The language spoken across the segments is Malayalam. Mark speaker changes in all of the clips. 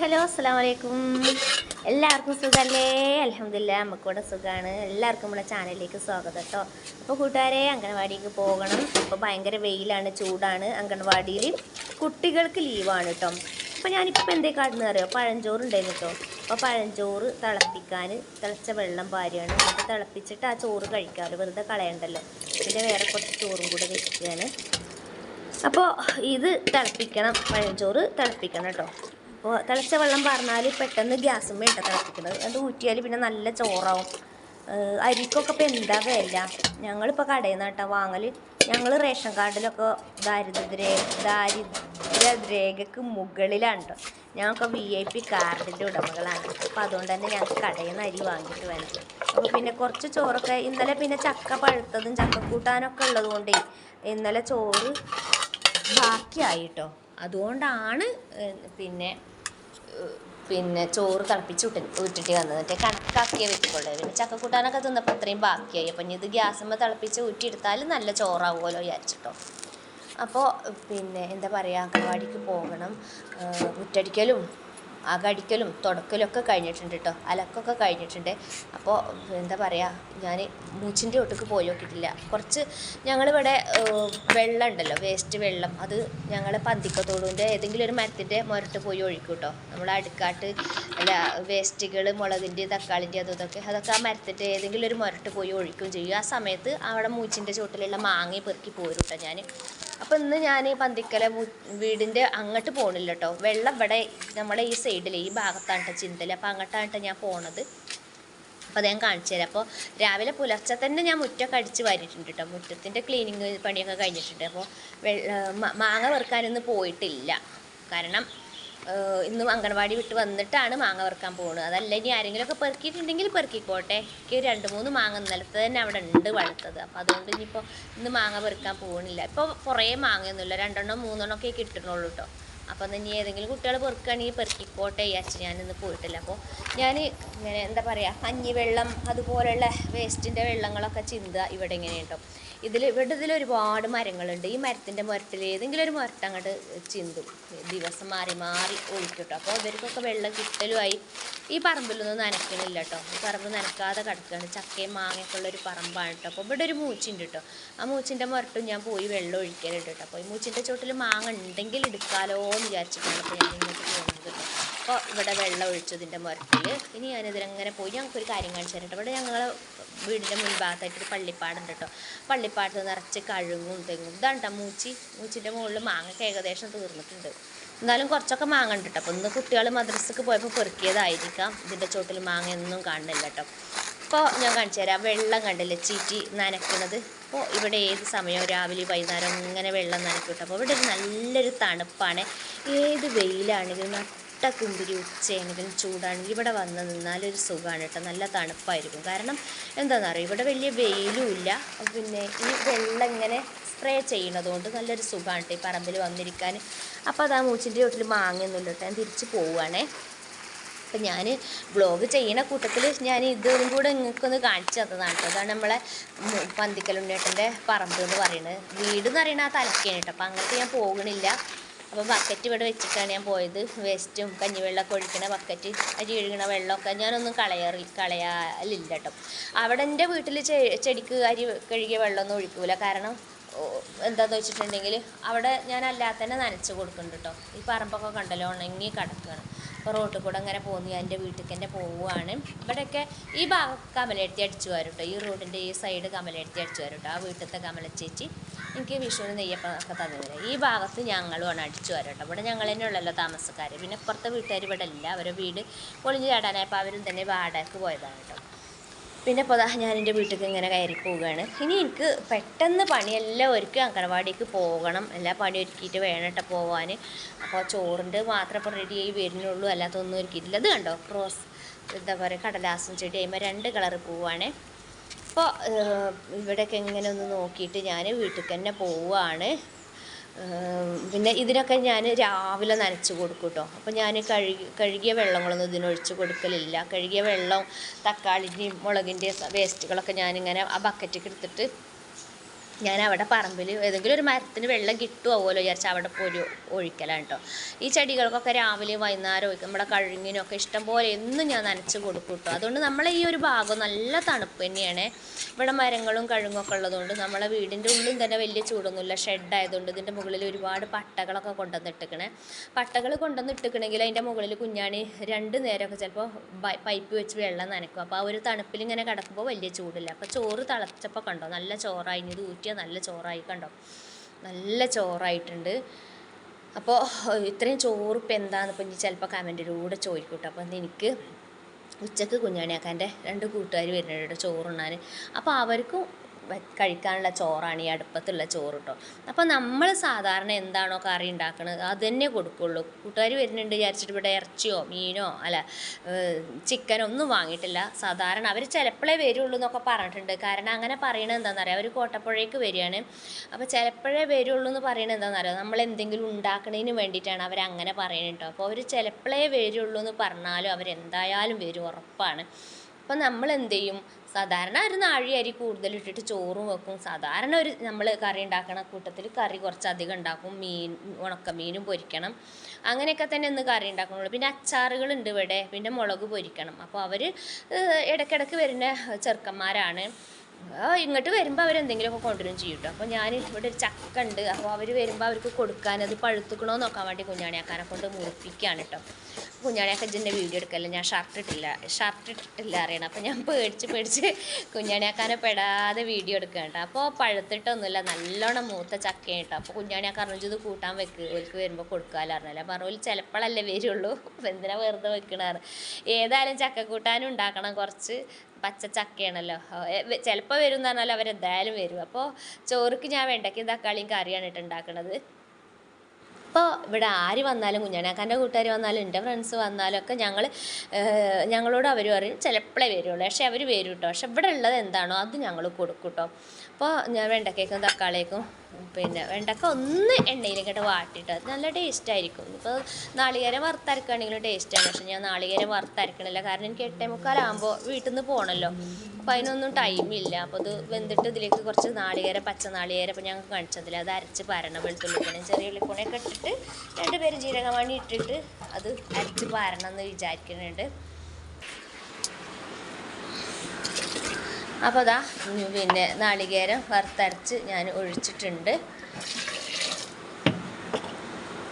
Speaker 1: ഹലോ അസ്സാം വലൈക്കും എല്ലാവർക്കും സുഖമല്ലേ അലഹമില്ല നമുക്കിവിടെ സുഖമാണ് എല്ലാവർക്കും നമ്മുടെ ചാനലിലേക്ക് സ്വാഗതം കേട്ടോ അപ്പോൾ കൂട്ടുകാരെ അംഗൻവാടിക്ക് പോകണം. അപ്പോൾ ഭയങ്കര വെയിലാണ് ചൂടാണ്. അംഗൻവാടിയിൽ കുട്ടികൾക്ക് ലീവാണ് കേട്ടോ അപ്പോൾ ഞാനിപ്പോൾ എന്തേ കാട്ടുന്ന അറിയോ? പഴഞ്ചോറ് ഉണ്ടായിരുന്നു കേട്ടോ അപ്പോൾ പഴഞ്ചോറ് തിളപ്പിക്കാൻ തിളച്ച വെള്ളം പാരിയാണ് അപ്പോൾ തിളപ്പിച്ചിട്ട് ആ ചോറ് കഴിക്കാറ് വെറുതെ കളയണ്ടല്ലോ. പിന്നെ വേറെ കുറച്ച് ചോറും കൂടെ വെക്കുകയാണ്. അപ്പോൾ ഇത് തിളപ്പിക്കണം. പഴഞ്ചോറ് തിളപ്പിക്കണം കേട്ടോ അപ്പോൾ തിളച്ച വെള്ളം പറഞ്ഞാൽ പെട്ടെന്ന് ഗ്യാസും വേണ്ട തിളപ്പിക്കുന്നത്. അത് ഊറ്റിയാൽ പിന്നെ നല്ല ചോറാവും. അരിക്കൊക്കെ ഇപ്പോൾ എന്താ വില? ഞങ്ങളിപ്പോൾ കടയിൽ നിന്ന് കേട്ടോ വാങ്ങൽ ഞങ്ങൾ റേഷൻ കാർഡിലൊക്കെ ദാരിദ്ര്യ ദാരിദ്ര്യരേഖയ്ക്ക് മുകളിലാണ് കേട്ടോ ഞങ്ങൾക്ക് വി ഐ പി കാർഡിന്റെ ഉടമകളാണ്. അപ്പോൾ അതുകൊണ്ട് തന്നെ ഞങ്ങൾക്ക് കടയിൽ നിന്ന് അരി വാങ്ങിയിട്ട് വേണം. അപ്പോൾ പിന്നെ കുറച്ച് ചോറൊക്കെ ഇന്നലെ പിന്നെ ചക്ക പഴുത്തതും ചക്ക കൂട്ടാനൊക്കെ ഉള്ളത് കൊണ്ടേ ഇന്നലെ ചോറ് ബാക്കിയായിട്ടോ അതുകൊണ്ടാണ് പിന്നെ പിന്നെ ചോറ് തിളപ്പിച്ച് വിട്ട്. വിട്ടിട്ട് വന്നത്. മറ്റേ കണക്കാക്കിയേ വെക്കുള്ളൂ പിന്നെ ചക്കക്കൂട്ടാനൊക്കെ തിന്നപ്പോൾ അത്രയും ബാക്കിയായി. അപ്പം ഇനി ഇത് ഗ്യാസമ്മ തിളപ്പിച്ച് ഊറ്റിയെടുത്താൽ നല്ല ചോറാവുമല്ലോ വിചാരിച്ചിട്ടോ. അപ്പോൾ പിന്നെ എന്താ പറയുക അംഗൻവാടിക്ക് പോകണം. ഉറ്റടിക്കലും അകടിക്കലും തുടക്കലൊക്കെ കഴിഞ്ഞിട്ടുണ്ട് കേട്ടോ അലക്കൊക്കെ കഴിഞ്ഞിട്ടുണ്ട്. അപ്പോൾ എന്താ പറയുക ഞാൻ മൂച്ചിന്റെ ഒട്ടുക്ക് പോയി നോക്കിയിട്ടില്ല. കുറച്ച് ഞങ്ങളിവിടെ വെള്ളം ഉണ്ടല്ലോ വേസ്റ്റ് വെള്ളം. അത് ഞങ്ങൾ പന്തിക്കത്തോടിന്റെ ഏതെങ്കിലും ഒരു മരത്തിന്റെ മുരട്ട് പോയി ഒഴിക്കും കേട്ടോ നമ്മൾ അടുക്കാട്ട് അല്ല വേസ്റ്റുകൾ മുളകിന്റെ തക്കാളിന്റെ അതും ഇതൊക്കെ അതൊക്കെ ആ മരത്തിന്റെ ഏതെങ്കിലും ഒരു മുരട്ട് പോയി ഒഴിക്കുകയും ചെയ്യും. ആ സമയത്ത് അവിടെ മൂച്ചിന്റെ ചുവട്ടിലുള്ള മാങ്ങ പെറുക്കി പോരും കേട്ടോ ഞാൻ അപ്പോൾ ഇന്ന് ഞാൻ പന്തിക്കല വീടിന്റെ അങ്ങോട്ട് പോകണില്ല കേട്ടോ വെള്ളം ഇവിടെ നമ്മുടെ ഈ സൈഡിൽ ഈ ഭാഗത്താണ് കേട്ടോ ചിന്തൽ അപ്പോൾ അങ്ങോട്ടാണ് കേട്ടോ ഞാൻ പോണത്. അപ്പോൾ അത് ഞാൻ കാണിച്ചു തരാം. അപ്പോൾ രാവിലെ പുലർച്ചെ തന്നെ ഞാൻ മുറ്റമൊക്കെ അടിച്ച് വാരിയിട്ടുണ്ട് കേട്ടോ മുറ്റത്തിന്റെ ക്ലീനിങ് പണിയൊക്കെ കഴിഞ്ഞിട്ടുണ്ട്. അപ്പോൾ മാങ്ങ വെറുക്കാനൊന്നും പോയിട്ടില്ല. കാരണം ഇന്ന് അംഗൻവാടി വിട്ട് വന്നിട്ടാണ് മാങ്ങ പെറുക്കാൻ പോകുന്നത് അതല്ല ഇനി ആരെങ്കിലുമൊക്കെ പെറുക്കിയിട്ടുണ്ടെങ്കിൽ പെറുക്കിക്കോട്ടെ. എനിക്ക് രണ്ട് മൂന്ന് മാങ്ങ ഇന്നലത്തെ തന്നെ അവിടെ ഉണ്ട് വളർത്തത് അപ്പോൾ അതുകൊണ്ട് ഇനിയിപ്പോൾ ഇന്ന് മാങ്ങ പെറുക്കാൻ പോകുന്നില്ല ഇപ്പോൾ കുറേ മാങ്ങയൊന്നുമില്ല. രണ്ടെണ്ണം മൂന്നെണ്ണം ഒക്കെ കിട്ടണുള്ളൂ കേട്ടോ അപ്പം ഇനി ഏതെങ്കിലും കുട്ടികൾ പെറുക്കുകയാണെങ്കിൽ പെറുക്കിക്കോട്ടെ വിചാരിച്ച് ഞാനിന്ന് പോയിട്ടില്ല. അപ്പോൾ ഞാൻ ഇങ്ങനെ എന്താ പറയുക കഞ്ഞിവെള്ളം അതുപോലെയുള്ള വേസ്റ്റിന്റെ വെള്ളങ്ങളൊക്കെ ചിന്ത ഇവിടെ ഇങ്ങനെ കേട്ടോ ഇതിൽ ഇവിടെ ഇതിൽ ഒരുപാട് മരങ്ങളുണ്ട്. ഈ മരത്തിന്റെ മുരത്തിൽ ഏതെങ്കിലും ഒരു മുരട്ട് അങ്ങോട്ട് ചിന്തും. ദിവസം മാറി മാറി ഒഴിക്കും അപ്പോൾ ഇവർക്കൊക്കെ വെള്ളം കിട്ടലുമായി ഈ പറമ്പിലൊന്നും നനയ്ക്കണില്ല കേട്ടോ ഈ പറമ്പ് നനക്കാതെ കിടക്കുകയാണ് ചക്കയും മാങ്ങയൊക്കെ ഉള്ള ഒരു പറമ്പാണ് കേട്ടോ അപ്പോൾ ഇവിടെ ഒരു മൂച്ചുണ്ട് കേട്ടോ ആ മൂച്ചിന്റെ മുരട്ടും ഞാൻ പോയി വെള്ളം ഒഴിക്കലുണ്ട് കേട്ടോ അപ്പോൾ ഈ മൂച്ചിന്റെ ചോട്ടിൽ മാങ്ങ ഉണ്ടെങ്കിൽ എടുക്കാലോ എന്ന് വിചാരിച്ചിട്ടാണ് അപ്പോൾ ഞാൻ ഇങ്ങോട്ട് പോകുന്നത്. അപ്പോൾ ഇവിടെ വെള്ളം ഒഴിച്ചതിന്റെ മുരട്ടിൽ ഇനി ഞാനിതിലങ്ങനെ പോയി ഞങ്ങൾക്കൊരു കാര്യം കാണിച്ചു തരട്ടെ. ഇവിടെ ഞങ്ങൾ വീടിന്റെ മുൻഭാഗത്തായിട്ട് ഒരു പള്ളിപ്പാടുണ്ട് കേട്ടോ പള്ളിപ്പാടത്ത് നിറച്ച് കഴുകും തെങ്ങും. ഇതാണ് കേട്ടോ മൂച്ചി. മൂച്ചിന്റെ മുകളിൽ മാങ്ങയൊക്കെ ഏകദേശം തീർന്നിട്ടുണ്ട്. എന്നാലും കുറച്ചൊക്കെ മാങ്ങ ഉണ്ട് കേട്ടോ അപ്പോൾ ഇന്ന് കുട്ടികൾ മദ്രസക്ക് പോയപ്പോൾ പെറുക്കിയതായിരിക്കാം. ഇതിന്റെ ചോട്ടിൽ മാങ്ങ ഒന്നും കാണുന്നില്ല കേട്ടോ അപ്പോൾ ഞാൻ കാണിച്ചു തരാം. വെള്ളം കണ്ടില്ലേ ചീറ്റി നനയ്ക്കുന്നത് അപ്പോൾ ഇവിടെ ഏത് സമയവും രാവിലെ വൈകുന്നേരം ഇങ്ങനെ വെള്ളം നനയ്ക്കും കേട്ടോ അപ്പോൾ ഇവിടെ ഒരു നല്ലൊരു തണുപ്പാണ്. ഏത് വെയിലാണെങ്കിലും നട്ട കുമ്പിരി ഉച്ചയാണെങ്കിലും ചൂടാണ്. ഇവിടെ വന്ന് നിന്നാലൊരു സുഖമാണ് കേട്ടോ. നല്ല തണുപ്പായിരിക്കും. കാരണം എന്താണെന്നറിയോ? ഇവിടെ വലിയ വെയിലും ഇല്ല. പിന്നെ ഈ വെള്ളം ഇങ്ങനെ സ്പ്രേ ചെയ്യണതുകൊണ്ട് നല്ലൊരു സുഖമാണ് ഈ പറമ്പിൽ വന്നിരിക്കാൻ. അപ്പോൾ അത് ആ മൂച്ചിന്റെ ചോട്ടിൽ മാങ്ങയൊന്നുമില്ല കേട്ടോ. ഞാൻ തിരിച്ച് പോവുകയാണേ. അപ്പം ഞാൻ ബ്ലോഗ് ചെയ്യണ കൂട്ടത്തിൽ ഞാൻ ഇതും കൂടെ നിങ്ങൾക്കൊന്ന് കാണിച്ചു തന്നതാണ് കേട്ടോ. അതാണ് നമ്മളെ പന്തിക്കലുണ്ണേട്ടന്റെ പറമ്പ് എന്ന് പറയുന്നത്. വീട് എന്ന് പറയുന്നത് ആ തലക്കേണ് കേട്ടോ. അപ്പം അങ്ങോട്ട് ഞാൻ പോകണില്ല. അപ്പോൾ ബക്കറ്റ് ഇവിടെ വെച്ചിട്ടാണ് ഞാൻ പോയത്. വേസ്റ്റും കഞ്ഞിവെള്ളമൊക്കെ ഒഴിക്കണ ബക്കറ്റ് അരി ഒഴുകണ വെള്ളമൊക്കെ ഞാനൊന്നും കളയറി കളയാലില്ല കേട്ടോ അവിടെ എന്റെ വീട്ടിൽ ചെടിക്ക് അരി കഴുകിയ വെള്ളമൊന്നും ഒഴിക്കൂല. കാരണം എന്താന്ന് വെച്ചിട്ടുണ്ടെങ്കിൽ അവിടെ ഞാൻ അല്ലാതെ തന്നെ നനച്ച് കൊടുക്കുന്നുണ്ട് കേട്ടോ ഈ പറമ്പൊക്കെ കണ്ടല്ലോ ഉണങ്ങി കിടക്കുകയാണ് അപ്പോൾ റോട്ടിൽ കൂടെ അങ്ങനെ പോകുന്നു എന്റെ വീട്ടിലേക്ക് തന്നെ പോവുകയാണ് ഇവിടെയൊക്കെ ഈ ഭാഗം കമലെടുത്തി അടിച്ചു വരും കേട്ടോ ഈ റോഡിന്റെ ഈ സൈഡ് കമലെടുത്തി അടിച്ചു വരും കേട്ടോ ആ വീട്ടിലത്തെ കമല ചേച്ചി എനിക്ക് വിഷുവിന് നെയ്യപ്പം ഒക്കെ തന്നു തരാം ഈ ഭാഗത്ത് ഞങ്ങളുമാണ് അടിച്ചു വരും കേട്ടോ ഇവിടെ ഞങ്ങൾ തന്നെ ഉള്ളല്ലോ താമസക്കാർ. പിന്നെ പുറത്തെ വീട്ടുകാർ ഇവിടെ ഇല്ല. അവരുടെ വീട് പൊളിഞ്ഞു ചാടാനായപ്പോൾ അവരും തന്നെ വാടകയ്ക്ക് പോയതാണ് കേട്ടോ. പിന്നെ ഇപ്പോൾ ഞാൻ എന്റെ വീട്ടിലേക്ക് ഇങ്ങനെ കയറി പോവുകയാണ്. ഇനി എനിക്ക് പെട്ടെന്ന് പണിയെല്ലാം ഒരുക്കി അങ്കണവാടിക്ക് പോകണം. എല്ലാ പണി ഒരുക്കിയിട്ട് വേണം കേട്ടോ പോകാൻ അപ്പോൾ ചോറിന്റെ മാത്രം ഇപ്പോൾ റെഡി ആയി വരുന്നുള്ളൂ. അല്ലാത്തൊന്നും ഒരുക്കിയിട്ടില്ല. അത് കണ്ടോ? ക്രോസ് എന്താ പറയുക? കടലാസും ചെടി കഴിയുമ്പോൾ രണ്ട് കളർ പൂവാണ് അപ്പോൾ ഇവിടെയൊക്കെ ഇങ്ങനെ ഒന്ന് നോക്കിയിട്ട് ഞാൻ വീട്ടിലേക്ക് തന്നെ പോവുകയാണ് പിന്നെ ഇതിനൊക്കെ ഞാൻ രാവിലെ നനച്ച് കൊടുക്കും കേട്ടോ അപ്പോൾ ഞാൻ കഴുകി കഴുകിയ വെള്ളങ്ങളൊന്നും ഇതിനൊഴിച്ച് കൊടുക്കലില്ല. കഴുകിയ വെള്ളം തക്കാളിന്റെയും മുളകിന്റെയും വേസ്റ്റുകളൊക്കെ ഞാനിങ്ങനെ ആ ബക്കറ്റിൽ എടുത്തിട്ട് ഞാൻ അവിടെ പറമ്പിൽ ഏതെങ്കിലും ഒരു മരത്തിന് വെള്ളം കിട്ടുമാവുമല്ലോ വിചാരിച്ച് അവിടെ പോയി ഒഴിക്കലാണ് കേട്ടോ ഈ ചെടികൾക്കൊക്കെ രാവിലെ വൈകുന്നേരം ഒഴിക്കും. നമ്മുടെ കഴുങ്ങിനൊക്കെ ഇഷ്ടം പോലെ എന്നും ഞാൻ നനച്ച് കൊടുക്കും കേട്ടോ അതുകൊണ്ട് നമ്മളെ ഈ ഒരു ഭാഗം നല്ല തണുപ്പ് തന്നെയാണ്. ഇവിടെ മരങ്ങളും കഴുങ്ങൊക്കെ ഉള്ളതുകൊണ്ട് നമ്മളെ വീടിന്റെ ഉള്ളിൽ തന്നെ വലിയ ചൂടൊന്നുമില്ല. ഷെഡ് ആയതുകൊണ്ട് ഇതിന്റെ മുകളിൽ ഒരുപാട് പട്ടകളൊക്കെ കൊണ്ടുവന്നിട്ടിക്കണേ പട്ടകൾ കൊണ്ടുവന്നിട്ടിക്കണമെങ്കിൽ അതിന്റെ മുകളിൽ കുഞ്ഞാണി രണ്ട് നേരമൊക്കെ ചിലപ്പോൾ പൈപ്പ് വെച്ച് വെള്ളം നനക്കും അപ്പോൾ ആ ഒരു തണുപ്പിൽ ഇങ്ങനെ കിടക്കുമ്പോൾ വലിയ ചൂടില്ല. അപ്പോൾ ചോറ് തിളച്ചപ്പോൾ കണ്ടോ? നല്ല ചോറായി. ഇത് ഊറ്റിയാൽ നല്ല ചോറായി കണ്ടോ? നല്ല ചോറായിട്ടുണ്ട്. അപ്പോൾ ഇത്രയും ചോറ് ഇപ്പം എന്താണെന്ന് ഇപ്പം ഇനി ചിലപ്പോൾ കമന്റിലൂടെ ചോദിക്കും കേട്ടോ അപ്പോൾ എനിക്ക് ഉച്ചയ്ക്ക് കുഞ്ഞാണിയാക്കാന്റെ രണ്ട് കൂട്ടുകാർ വരുന്നുണ്ട് ചോറുണ്ണാൻ അപ്പോൾ അവർക്കും കഴിക്കാനുള്ള ചോറാണ് ഈ അടുപ്പത്തുള്ള ചോറ് കേട്ടോ അപ്പോൾ നമ്മൾ സാധാരണ എന്താണോ കറി ഉണ്ടാക്കുന്നത് അത് തന്നെ കൊടുക്കുള്ളൂ. കൂട്ടുകാർ വരുന്നുണ്ട് വിചാരിച്ചിട്ട് ഇവിടെ ഇറച്ചിയോ മീനോ അല്ല ചിക്കനോ ഒന്നും വാങ്ങിയിട്ടില്ല. സാധാരണ അവർ ചിലപ്പോഴേ വരുള്ളൂ എന്നൊക്കെ പറഞ്ഞിട്ടുണ്ട്. കാരണം അങ്ങനെ പറയണത് എന്താണെന്ന് അറിയാം അവർ കോട്ടപ്പുഴയ്ക്ക് വരികയാണ്. അപ്പോൾ ചിലപ്പോഴേ വരുള്ളൂ എന്ന് പറയണത് എന്താണെന്ന് അറിയാം നമ്മൾ എന്തെങ്കിലും ഉണ്ടാക്കണതിന് വേണ്ടിയിട്ടാണ് അവർ അങ്ങനെ കേട്ടോ അപ്പോൾ അവർ ചിലപ്പോഴേ വരുള്ളൂ എന്ന് പറഞ്ഞാലും അവരെന്തായാലും വരും ഉറപ്പാണ്. അപ്പം നമ്മൾ എന്ത് ചെയ്യും സാധാരണ ഒരു നാഴി അരി കൂടുതൽ ഇട്ടിട്ട് ചോറും വെക്കും. സാധാരണ ഒരു നമ്മൾ കറി ഉണ്ടാക്കണ കൂട്ടത്തിൽ കറി കുറച്ചധികം ഉണ്ടാക്കും. മീൻ ഉണക്കമീനും പൊരിക്കണം. അങ്ങനെയൊക്കെ തന്നെ ഒന്ന് കറി ഉണ്ടാക്കണുള്ളൂ. പിന്നെ അച്ചാറുകളുണ്ട് ഇവിടെ. പിന്നെ മുളക് പൊരിക്കണം. അപ്പോൾ അവർ ഇടയ്ക്കിടയ്ക്ക് വരുന്ന ചെറുക്കന്മാരാണ്. ഇങ്ങോട്ട് വരുമ്പോൾ അവരെന്തെങ്കിലുമൊക്കെ കൊണ്ടുവരും ചെയ്യും കേട്ടോ അപ്പോൾ ഞാൻ ഇവിടെ ഒരു ചക്ക ഉണ്ട്. അപ്പോൾ അവർ വരുമ്പോൾ അവർക്ക് കൊടുക്കാൻ അത് പഴുത്തുക്കണോ നോക്കാൻ വേണ്ടി കുഞ്ഞാണിയാക്കാനെ കൊണ്ട് മുറിപ്പിക്കുകയാണ് കേട്ടോ കുഞ്ഞാണിയാക്ക ഇതിന്റെ വീഡിയോ എടുക്കല്ല? ഞാൻ ഷർട്ട് ഇട്ടില്ല. ഷർട്ട് ഇട്ടിട്ടില്ല അറിയണം. അപ്പോൾ ഞാൻ പേടിച്ച് പേടിച്ച് കുഞ്ഞാണിയാക്കാനെ പെടാതെ വീഡിയോ എടുക്കുക കേട്ടോ. അപ്പോൾ പഴുത്തിട്ടൊന്നുമില്ല. നല്ലോണം മൂത്ത ചക്കയാണ് കേട്ടോ. അപ്പോൾ കുഞ്ഞാണിയാക്ക പറഞ്ഞു ഇത് കൂട്ടാൻ വെക്ക്. ഓൽക്ക് വരുമ്പോൾ കൊടുക്കാമല്ലോ അറിഞ്ഞില്ല പറഞ്ഞു ചിലപ്പോഴല്ലേ വരുള്ളൂ. അപ്പോൾ എന്തിനാ വെറുതെ വെക്കണാറ്? ഏതായാലും ചക്ക കൂട്ടാനും ഉണ്ടാക്കണം കുറച്ച്. പച്ച ചക്കയാണല്ലോ. ചിലപ്പോൾ വരും എന്ന് പറഞ്ഞാൽ അവരെന്തായാലും വരും. അപ്പോൾ ചോറുക്ക് ഞാൻ വെണ്ടയ്ക്കും തക്കാളിയും കറിയാണ് ഇട്ട് ഉണ്ടാക്കണത്. അപ്പോൾ ഇവിടെ ആര് വന്നാലും കുഞ്ഞാനാക്കാന്റെ കൂട്ടുകാർ വന്നാലും എന്റെ ഫ്രണ്ട്സ് വന്നാലും ഒക്കെ ഞങ്ങൾ ഞങ്ങളോട് അവർ പറയും ചിലപ്പോഴേ വരുള്ളൂ. പക്ഷേ അവർ വരും കേട്ടോ പക്ഷെ ഇവിടെ ഉള്ളത് എന്താണോ അത് ഞങ്ങൾ കൊടുക്കും കേട്ടോ അപ്പോൾ ഞാൻ വെണ്ടക്കേക്കും തക്കാളിയേക്കും പിന്നെ വെണ്ടക്ക ഒന്ന് എണ്ണയിലേക്കിട്ട് വാട്ടിയിട്ട് അത് നല്ല ടേസ്റ്റ് ആയിരിക്കും ഇപ്പോൾ നാളികേരം വറുത്തരക്കുകയാണെങ്കിലും ടേസ്റ്റാണ്. പക്ഷെ ഞാൻ നാളികേരം വറുത്തരക്കണില്ല. കാരണം എനിക്ക് എട്ടേ മുക്കാലാകുമ്പോൾ വീട്ടിൽ നിന്ന് പോകണമല്ലോ അപ്പോൾ അതിനൊന്നും ടൈമില്ല അപ്പോൾ അത് വെന്തിട്ട് ഇതിലേക്ക് കുറച്ച് നാളികേരം പച്ച നാളികേരം ഇപ്പോൾ ഞങ്ങൾക്ക് കാണിച്ചതില്ല അത് അരച്ച് പാരണം വെളുത്തുള്ളിപ്പണയും ചെറിയ ഉള്ളിക്കുണയൊക്കെ ഇട്ടിട്ട് രണ്ട് പേര് ജീരകമണി ഇട്ടിട്ട് അത് അരച്ച് പാരണം എന്ന് വിചാരിക്കുന്നുണ്ട് അപ്പോൾ അതാ പിന്നെ നാളികേരം വറുത്തരച്ച് ഞാൻ ഒഴിച്ചിട്ടുണ്ട്.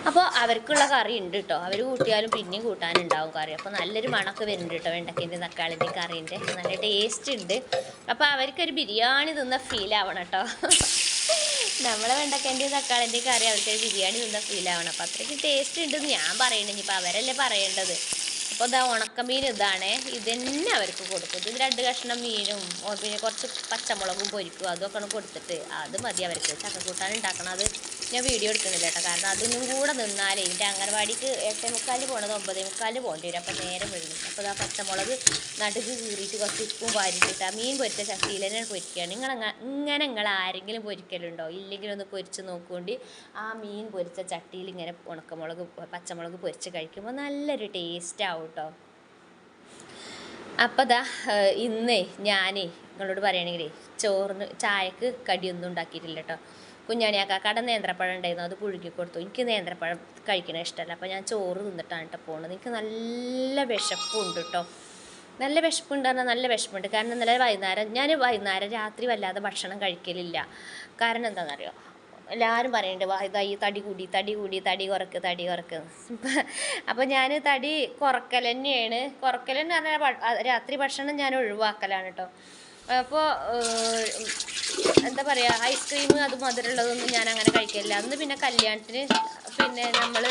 Speaker 1: അപ്പോൾ അവർക്കുള്ള കറി ഉണ്ട് കേട്ടോ അവർ കൂട്ടിയാലും പിന്നെയും കൂട്ടാനുണ്ടാവും കറി. അപ്പോൾ നല്ലൊരു മണക്ക് വരുന്നുണ്ട് കേട്ടോ വെണ്ടക്കേന്റെ തക്കാളിന്റെ കറീന്റെ. നല്ല ടേസ്റ്റ് ഉണ്ട്. അപ്പോൾ അവർക്കൊരു ബിരിയാണി തിന്ന ഫീൽ ആവണം കേട്ടോ നമ്മളെ വെണ്ടക്കേന്റെയും തക്കാളിന്റെ കറി അവർക്കൊരു ബിരിയാണി തിന്ന ഫീൽ ആവണം. അപ്പോൾ അത്രയ്ക്ക് ടേസ്റ്റ് ഉണ്ടെന്ന് ഞാൻ പറയണേ. ഇനിയിപ്പോൾ അവരല്ലേ പറയേണ്ടത്. അപ്പോൾ ഇതാ ഉണക്കമീൻ ഇതാണ്. ഇതന്നെ അവർക്ക് കൊടുക്കും. ഇത് രണ്ട് കഷ്ണം മീനും പിന്നെ കുറച്ച് പച്ചമുളകും പൊരിക്കും. അതൊക്കെയാണ് കൊടുത്തിട്ട് അത് മതി അവർക്ക്. ചക്കക്കൂട്ടാൻ ഉണ്ടാക്കണം. അത് ഞാൻ വീഡിയോ എടുക്കണില്ല കേട്ടോ. കാരണം അതൊന്നും കൂടെ നിന്നാലേ എന്റെ അംഗൻവാടിക്ക് എട്ടേ മുക്കാലിന് പോകണത് ഒമ്പതേ മുക്കാലിന് പോകേണ്ടി വരും. അപ്പോൾ നേരം വരും അപ്പോൾ ഇതാ പച്ചമുളക് നടുക്ക് കീറിയിട്ട് കുറച്ച് ഉപ്പും വാരിട്ടിട്ട് ആ മീൻ പൊരിച്ച ചട്ടിയിൽ തന്നെ പൊരിക്കുകയാണ്. നിങ്ങൾ ഇങ്ങനെ നിങ്ങൾ ആരെങ്കിലും പൊരിക്കലുണ്ടോ? ഇല്ലെങ്കിൽ ഒന്ന് പൊരിച്ച് നോക്കുകൊണ്ട് ആ മീൻ പൊരിച്ച ചട്ടിയിൽ ഇങ്ങനെ ഉണക്കമുളക് പച്ചമുളക് പൊരിച്ച് കഴിക്കുമ്പോൾ നല്ലൊരു ടേസ്റ്റ് ആവും കേട്ടോ. അപ്പോൾ ദാ ഇന്നേ ഞാനേ നിങ്ങളോട് പറയുകയാണെങ്കിലേ ചോറിന് ചായക്ക് കടിയൊന്നും ഉണ്ടാക്കിയിട്ടില്ല കേട്ടോ. കുഞ്ഞാണിയാക്കാക്കട നേന്ത്രപ്പഴം ഉണ്ടായിരുന്നു അത് പുഴുക്കി കൊടുത്തു. എനിക്ക് നേന്ത്രപ്പഴം കഴിക്കണ ഇഷ്ടമല്ല. അപ്പോൾ ഞാൻ ചോറ് തിന്നിട്ടാണ് കേട്ടോ പോണത്. എനിക്ക് നല്ല വിശപ്പുണ്ട് കേട്ടോ. നല്ല വിശപ്പുണ്ട് പറഞ്ഞാൽ നല്ല വിശപ്പുണ്ട്. കാരണം ഇന്നലെ വൈകുന്നേരം ഞാൻ വൈകുന്നേരം രാത്രി വല്ലാതെ ഭക്ഷണം കഴിക്കലില്ല. കാരണം എന്താണെന്നറിയോ എല്ലാവരും പറയുന്നുണ്ട് ഇതാ തടി കൂടി തടി കൂടി തടി കുറക്ക് തടി കുറക്ക്. അപ്പോൾ ഞാൻ തടി കുറക്കൽ തന്നെയാണ്. കുറക്കൽ എന്ന് പറഞ്ഞാൽ രാത്രി ഭക്ഷണം ഞാൻ ഒഴിവാക്കലാണ് കേട്ടോ. അപ്പോൾ എന്താ പറയുക ഐസ്ക്രീം അത് മധുരമുള്ളതൊന്നും ഞാൻ അങ്ങനെ കഴിക്കില്ല അന്ന് പിന്നെ കല്യാണത്തിന് പിന്നെ നമ്മൾ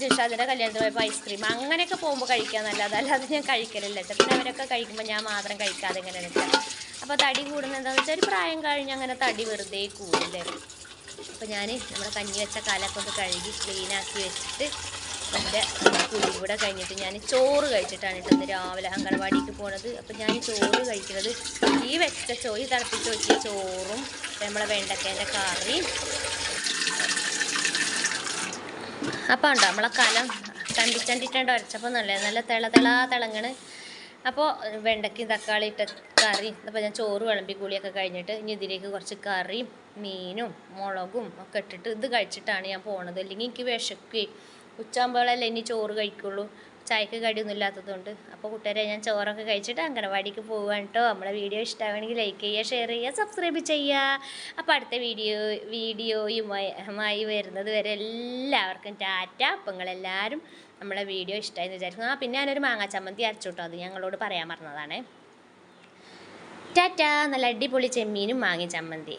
Speaker 1: ജിഷാദിന്റെ കല്യാണത്തിന് പോയപ്പോൾ ഐസ്ക്രീം അങ്ങനെയൊക്കെ പോകുമ്പോൾ കഴിക്കാന്നല്ലാതെ അല്ലാതെ ഞാൻ കഴിക്കലില്ല. പിന്നെ അവരൊക്കെ കഴിക്കുമ്പോൾ ഞാൻ മാത്രം കഴിക്കാതെ ഇങ്ങനെ നിൽക്കാം അപ്പോൾ തടി കൂടുന്നത് എന്താണെന്ന് വെച്ചാൽ ഒരു പ്രായം കഴിഞ്ഞ് അങ്ങനെ തടി വെറുതെ കൂടില്ലേ? അപ്പോൾ ഞാൻ നമ്മുടെ കഞ്ഞി വെച്ച കാലൊക്കെ ഒന്ന് കഴുകി ക്ലീനാക്കി വെച്ചിട്ട് എന്റെ കുളി കൂടെ കഴിഞ്ഞിട്ട് ഞാൻ ചോറ് കഴിച്ചിട്ടാണ് ഇന്ന് രാവിലെ അംഗനവാടിക്ക് പോണത്. അപ്പോൾ ഞാൻ ചോറ് കഴിക്കുന്നത് ഈ വെച്ച ചോ ഈ തിളപ്പിച്ച് വെച്ച ചോറും നമ്മളെ വെണ്ടക്കേന്റെ കറി അപ്പം ഉണ്ടോ നമ്മളെ കലം ചണ്ടിച്ചണ്ടിട്ടുണ്ട് ഉരച്ചപ്പോൾ നല്ല നല്ല തിള തിളാ തിളങ്ങണ്. അപ്പോൾ വെണ്ടയ്ക്കും തക്കാളി ഇട്ട കറി അപ്പോൾ ഞാൻ ചോറ് വിളമ്പി കൂളിയൊക്കെ കഴിഞ്ഞിട്ട് ഇനി ഇതിലേക്ക് കുറച്ച് കറിയും മീനും മുളകും ഒക്കെ ഇട്ടിട്ട് ഇത് കഴിച്ചിട്ടാണ് ഞാൻ പോണത്. അല്ലെങ്കിൽ എനിക്ക് വിശക്കുകയും ഉച്ചാകുമ്പോഴല്ലേ ഇനി ചോറ് കഴിക്കുള്ളൂ. ചായക്ക് കടിയൊന്നും ഇല്ലാത്തതുകൊണ്ട്. അപ്പോൾ കൂട്ടുകാരെ ഞാൻ ചോറൊക്കെ കഴിച്ചിട്ട് അംഗനവാടിക്ക് പോവുകയാണ് കേട്ടോ. നമ്മളെ വീഡിയോ ഇഷ്ടമാണെങ്കിൽ ലൈക്ക് ചെയ്യുക ഷെയർ ചെയ്യുക സബ്സ്ക്രൈബ് ചെയ്യുക. അപ്പോൾ അടുത്ത വീഡിയോ വീഡിയോയുമായി വരുന്നത് വരെ എല്ലാവർക്കും ടാറ്റ. അപ്പം നിങ്ങളെല്ലാവരും നമ്മളെ വീഡിയോ ഇഷ്ടമായി വിചാരിക്കുന്നു. ആ പിന്നെ ഞാനൊരു മാങ്ങാ ചമ്മന്തി അരച്ചു കേട്ടോ. അത് ഞങ്ങളോട് പറയാൻ മറന്നതാണ്. ടാറ്റ. നല്ല അടിപൊളി ചെമ്മീനും മാങ്ങി ചമ്മന്തി.